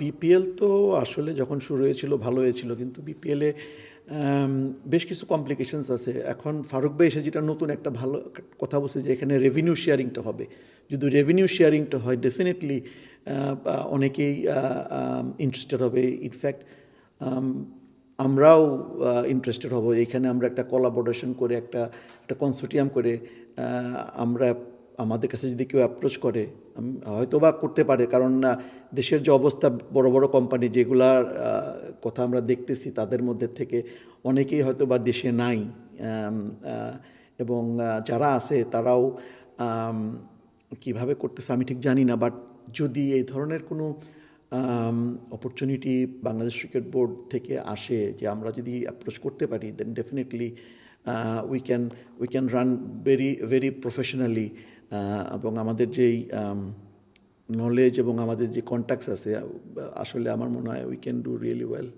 BPL তো আসলে যখন শুরু হয়েছিল, ভালো হয়েছিল, কিন্তু বিপিএলে বেশ কিছু কমপ্লিকেশনস আছে। এখন ফারুক ভাই এসে যেটা নতুন একটা ভালো কথা বলছে যে, এখানে রেভিনিউ শেয়ারিংটা হবে। যদি রেভিনিউ শেয়ারিংটা হয় ডেফিনেটলি অনেকেই ইন্টারেস্টেড হবে। ইনফ্যাক্ট আমরাও ইন্টারেস্টেড হব। এখানে আমরা একটা কোলাবোরেশন করে, একটা একটা কনসোর্টিয়াম করে আমরা আমাদের কাছে যদি কেউ অ্যাপ্রোচ করে হয়তো বা করতে পারে। কারণ দেশের যে অবস্থা, বড় বড় কোম্পানি যেগুলার কথা আমরা দেখতেছি, তাদের মধ্যে থেকে অনেকেই হয়তো বা দেশে নাই। এবং যারা আছে, তারাও কীভাবে করতেছে আমি ঠিক জানি না। বাট যদি এই ধরনের কোনো অপরচুনিটি বাংলাদেশ ক্রিকেট বোর্ড থেকে আসে, যে আমরা যদি অ্যাপ্রোচ করতে পারি then definitely we can we can run very very professionally এবং আমাদের যেই নলেজ এবং আমাদের যে কন্ট্যাক্টস আছে আসলে আমার মনে হয় we can do really well